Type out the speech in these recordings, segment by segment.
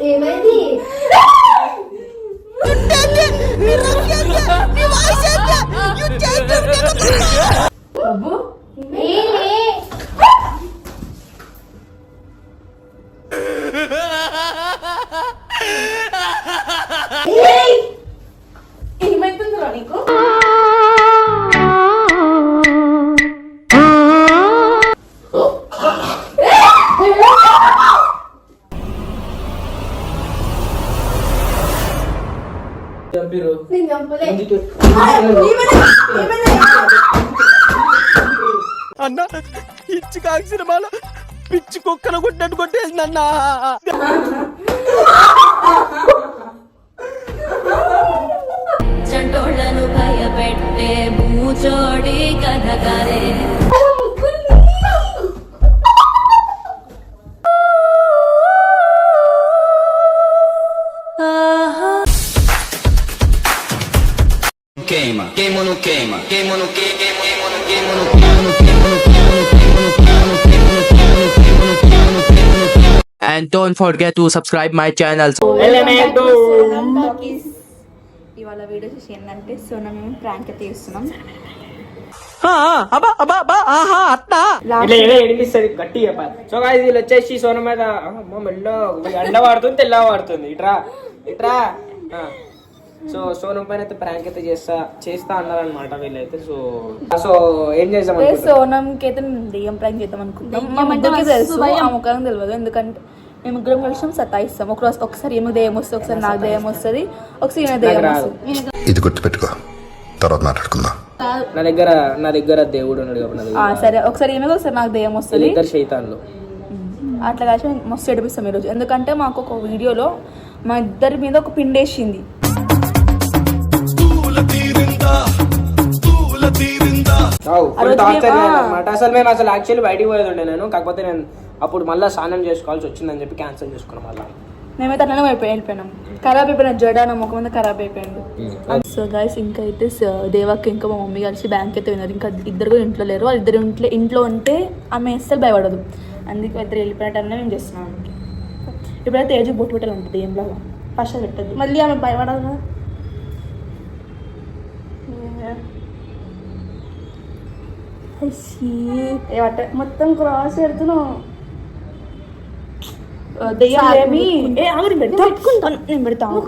Amen. చంపిరు. అన్న పిచ్చి కాకి సినిమాలో పిచ్చి కుక్కను కొట్టినట్టు కొట్టేసిందన్నా చంటోళ్ళను భయపెట్టే భూచోడి కథగారే And don't forget to subscribe my channel. ఇవాళ వీడియో చూసి ఏంటంటే సోనం మేము ప్రాంక్ అయితే చేస్తున్నాం. వచ్చేసి సోన మీద అమ్మ మెల్లో ఎండ వాడుతుంది తెల్ల వాడుతుంది. ఇట్రా ఇట్రా. ఆ. సో సోనం పైన అయితే ప్రాంక్ అయితే చేస్తా చేస్తా అన్నారనమాట వీళ్ళైతే సో సో ఏం చేద్దాం అదే అనుకుంటున్నారు? సోనంకి అయితే మేము దెయ్యం ప్రాంక్ చేద్దాం ముగ్గురికి తెలుసు ముఖం తెలియదు. ఎందుకంటే మేము ముగ్గురం కలిసి సతాయిస్తాం. ఒక రోజు ఒకసారి ఏమో దెయ్యం వస్తుంది ఒకసారి నాకు దెయ్యం వస్తుంది ఒకసారి దెయ్యం రాదు. వస్తుంది. ఇది గుర్తుపెట్టుకో. తర్వాత మాట్లాడుకుందాం. నా దగ్గర నా దగ్గర దేవుడు ఉన్నాడు కాబట్టి సరే ఒకసారి ఏమో ఒకసారి నాకు దెయ్యం వస్తుంది. ఇద్దరు శైతాన్లు. అట్లా కలిసి మస్తు ఏడిపిస్తాం ఈరోజు. ఎందుకంటే మాకు ఒక వీడియోలో మా ఇద్దరి మీద ఒక పిండేసింది. అనమాట అసలు మేము అసలు యాక్చువల్లీ బయటికి పోయేది ఉండే నేను. కాకపోతే నేను అప్పుడు మళ్ళీ స్నానం చేసుకోవాల్సి వచ్చిందని చెప్పి క్యాన్సిల్ చేసుకున్నాం మళ్ళీ. మేమైతే అట్లనే వెళ్ళిపోయినాం. ఖరాబ్ అయిపోయిన జడ నా ముఖం అంతా ఖరాబ్ అయిపోయింది. సో గైస్ ఇంకా అయితే దేవాకి ఇంకా మా మమ్మీ కలిసి బ్యాంక్ అయితే విన్నారు. ఇంకా ఇద్దరు కూడా ఇంట్లో లేరు. వాళ్ళు ఇద్దరు ఇంట్లో ఇంట్లో ఉంటే ఆమె అస్సలు భయపడదు. అందుకే ఇద్దరు వెళ్ళిపోయినట్టనే మేము చేస్తున్నాం. ఇప్పుడైతే ఏజ్ బొట్టు పెట్టాలి ఉంటుంది ఏం లాగా? ఫస్ట్ పెట్టద్దు మళ్ళీ ఆమె భయపడదు కదా ఏమంటే మొత్తం క్రాస్ పెడుతున్నావు దయ్యాలేమి ఏ ఆమె పెడతా పెట్టుకుంటాను నేను పెడతాను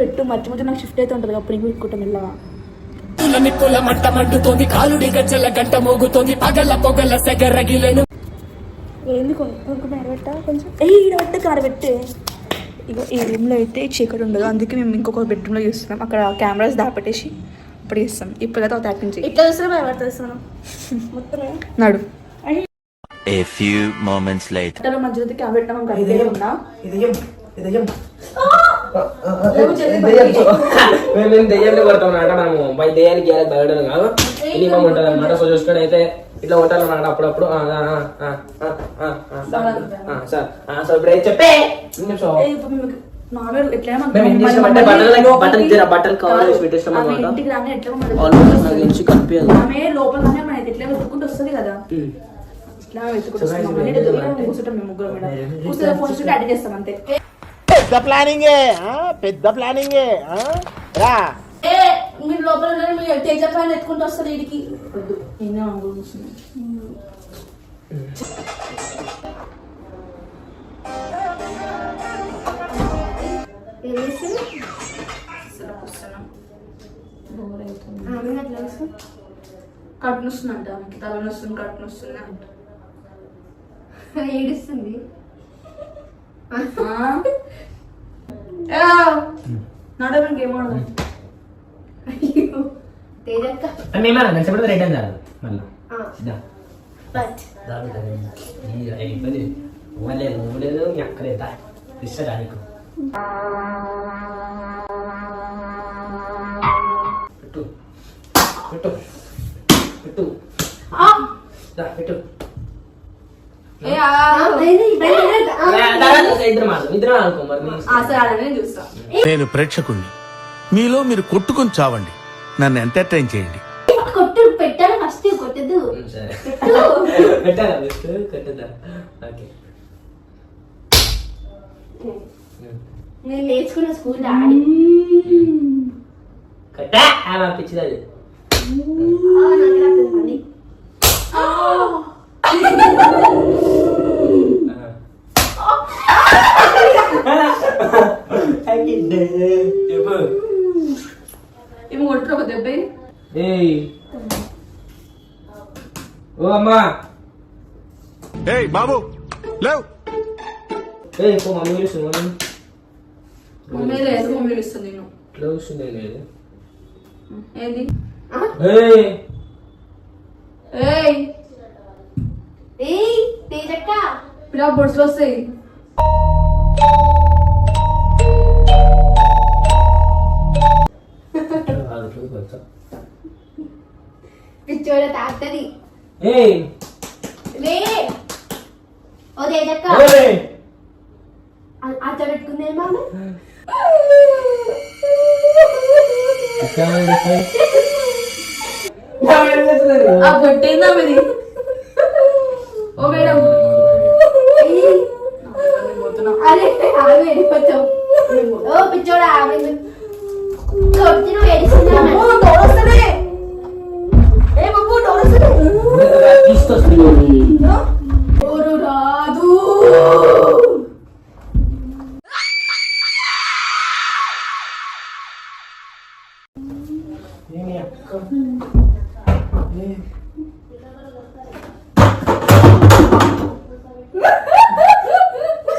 పెట్టు మధ్య మధ్య నాకు షిఫ్ట్ అయితే ఉంటుంది అప్పుడు ఇంకో పెట్టుకుంటాం మెల్లగా నిప్పుల మంట మండుతోంది కాలుడి గజ్జల గంట మోగుతోంది పగల పొగల సెగరగిలెను. ఏంది కొంచెం? ఆరబెట్టా కొంచెం ఏ ఈడబెట్ట కారబెట్టే ఇగో ఈ రూమ్లో అయితే చీకటి ఉండదు అందుకే మేము ఇంకొక బెడ్రూమ్లో చూస్తున్నాం. అక్కడ కెమెరాస్ దాపెట్టేసి అప్పుడు చేస్తాం. ఇప్పుడు అయితే ఇట్లా భయపడుతున్నాను మొత్తమే నడు. A few moments later. అక్కడ మధ్యలో క్యాబ్ ఉన్నా. దయ్యం మేము కొడతాం అనమాట మనము పై దయ్యానికి ఏళ్ళకి తగ్గడం కాదు మినిమం ఉంటుంది అనమాట సో చూసుకొని అయితే ఇట్లా ఉంటారన్నమాట అప్పుడప్పుడు సార్ సో ఇప్పుడు అయితే చెప్పే బట్టలు కదా అంతే పెద్ద ప్లానింగే పెద్ద ప్లానింగే రా. మీరు లోపల మీరు తేజ ప్లాన్ ఎత్తుకుంటూ వస్తారు వీడికి? కట్నొస్తుందంట తలనొస్తుంది కట్నొస్తుంది అంట. ఏడుస్తుంది? നാടകം ഗെയിമാണ് അയ്യോ. തിരക്ക അമ്മേമാരാണ് മെച്ചപ്പെടുന്ന റേറ്റ് എന്താണ് നല്ല. ഇതാ. ഏ ആ. ఇద్దరు ఇద్దరు మరి ఇష్టం. సరే నేను చూస్తా. నేను ప్రేక్షకుణ్ణి. మీలో మీరు కొట్టుకొని చావండి. నన్ను ఎంటర్టైన్ చేయండి. కొట్టు పెట్టాలి? ఫస్ట్ కొట్టద్దు. ఉమ్, సరే. పెట్టాలా? బెస్ట్ కట్టదా ఓకే. నేను నేర్చుకున్న స్కూల్ ఆడి కట్టా? ఆమె పిచ్చిది అది. నాకు రాలేదు మళ్ళీ. చెప్పు ఏమో కొట్టురు ఒక దెబ్బ ఏయ్ ఓ అమ్మా ఏయ్ బాబు లేవ్ ఏయ్ పో మమ్మీ పిలుస్తుంది మమ్మీ మమ్మీ లేదు మమ్మీ ఇస్తుంది నేను ఇట్లా కూర్చుంది లేదు ఏంది ఏయ్ ఏయ్ ఏయ్ తేజక్క పిల్ల బొడ్స్లు వస్తాయి పిచ్చోడ తాగుతుంది ఏయ్ లే ఓ తేజక్క ఏయ్ అచ్చ పెట్టుకుందే మామ ఆ కొట్టేందా మీది ఓ మేడం అరే ఆమె వెళ్ళిపోతావు ఓ పిచ్చోడ ఆమె కొట్టి నువ్వు డోరొస్తుంది తీసుకొస్తుంది డోరు రాదు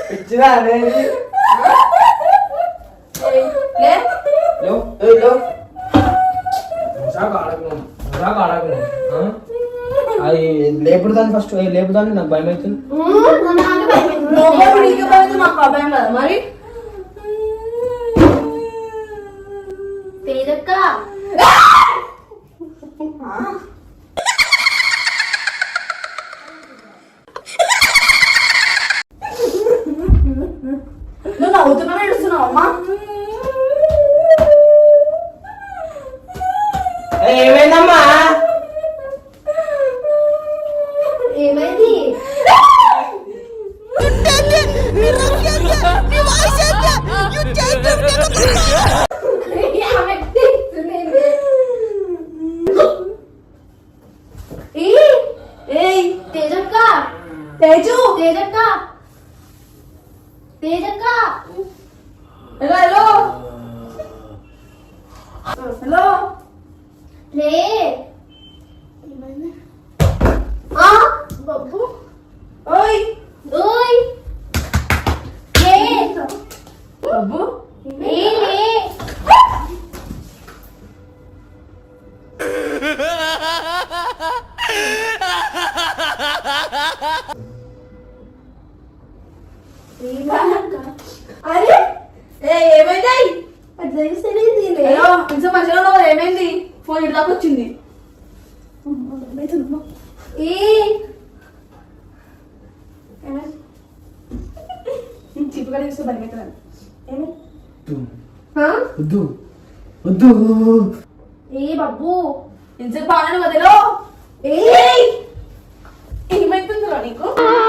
పిచ్చిదా అనేది లే లో ఏయ్లో మజాక్ ఆడకు మజాక్ ఆడకు ఆ? అది లేపుదాన్ని ఫస్ట్ లేపుదాన్ని? నాకు భయం అవుతుంది. మొగోడు నీకే భయం మాకు అభయం కదా. మరి? తేజక్క ఆమె అరే! ఏ ఏమైంది? ఇంత మధ్యలో ఉన్నావు ఏమైంది? ఫోన్ ఇటు దాకా వచ్చింది. ఏ! చిప్పు కూడా తీసుకో భయం అవుతున్నాను. వద్దు. వద్దు. ఏ బబ్బు ఇంతసేపు బాగానే వదిలో. ఏయ్! Verónico.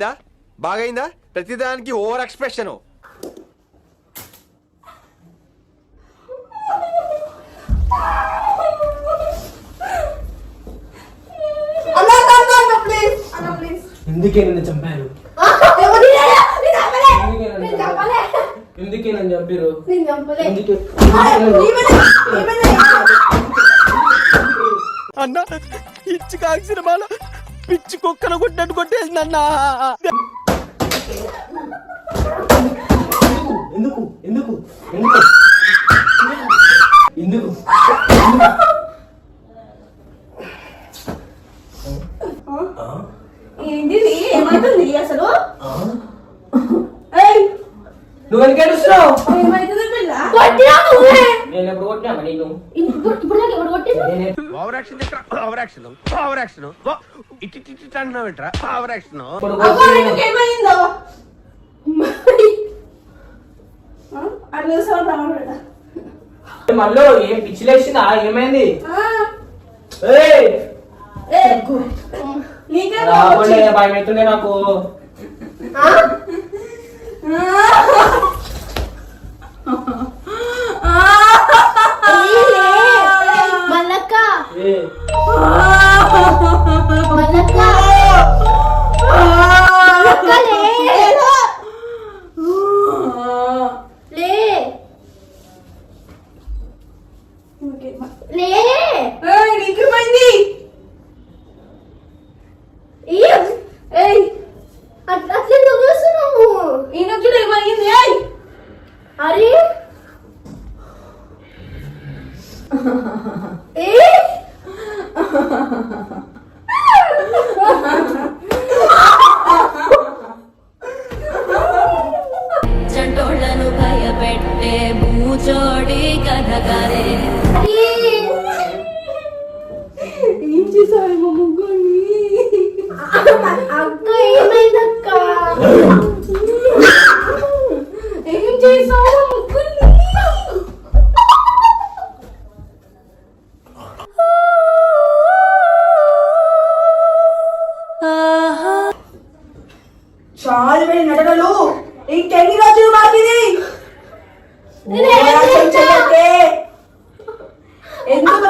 అయిందా బాగైందా? ప్రతిదానికి ఓవర్ ఎక్స్ప్రెషన్. అన్న అన్న అన్న ప్లీజ్ అన్న ప్లీజ్ ఎందుకే నన్ను చంపారు? ఎందుకే నన్ను చంపారు? అన్న ఇచ్చి కాల్సిన మాల పిచ్చి కుక్కను కొట్టినట్టు కొట్టేసిందన్నా. ఎందుకు? ఎందుకు? ఎందుకు? ఎందుకు? ఏంటిది? ఏమైతుంది అసలు? ఏయ్! నువ్వు ఎందుకు ఏడుస్తున్నావు? ఏమైతుంది పిల్ల కొట్టినా నువ్వే. నేను ఎప్పుడు కొట్టినా నీకు? ఇప్పుడు ఇప్పుడు నాకు ఎవరు కొట్టింది నేనే over action over action over action ఇట్టి ఇట్టి అంటున్నావు ఓవర్ యాక్షన్ ఇప్పుడు అబ్బా కొట్టినా. నీకు ఏమైందో? ఆ? అట్లా చూసావు రావడా మళ్ళీ ఏం పిచ్చి లేచిందా? ఏమైంది? నీకే భయం అవుతుండే నాకు. เหมื ఏం చేసావు మా ముగ్గురిని అక్క ఏమైందక్క? ఏం చేసావు? ముగ్గురిని చాలు వెళ్ళి నటనలు ఇంకెన్ని రోజులు బాకిది? ఎందుకు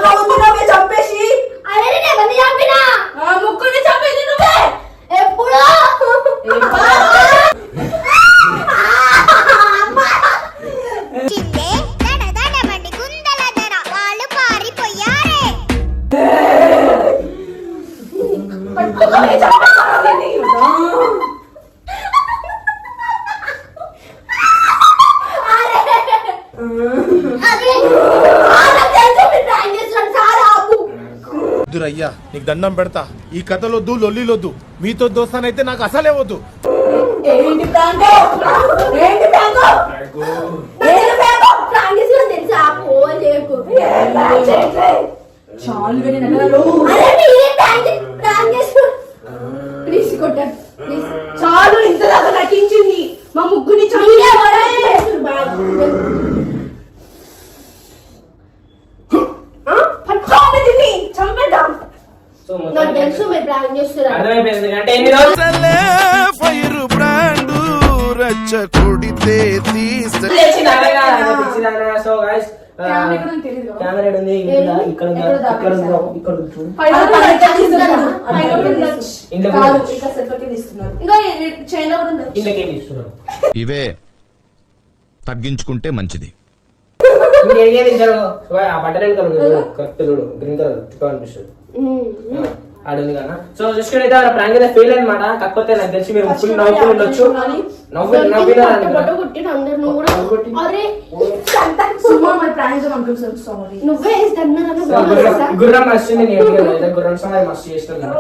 వద్దురయ్యా నీకు దండం పెడతా. ఈ కథలొద్దు లొల్లిలొద్దు. మీతో దోస్తానైతే నాకు అసలే వద్దు. ఏంటి ప్రాంకో? ఏంటి ప్రాంకో? ఏంటి ప్రాంకో? ఇవే తగ్గించుకుంటే మంచిది. ఆ. కరెక్ట్ చూడు గ్రీన్ కలర్. అనిపిస్తుంది ఆడుంది కదా. సో చూసుకుని అయితే ప్రాంక్ అయితే ఫెయిల్ అనమాట కాకపోతే నాకు తెలిసి మీరు ఫుల్ నవ్వుకుని ఉండొచ్చు. నవ్వు నవ్వినా సారీ గుర్రం మస్తు నేను గుర్రం సాంగ్ మస్తు చేస్తున్నాను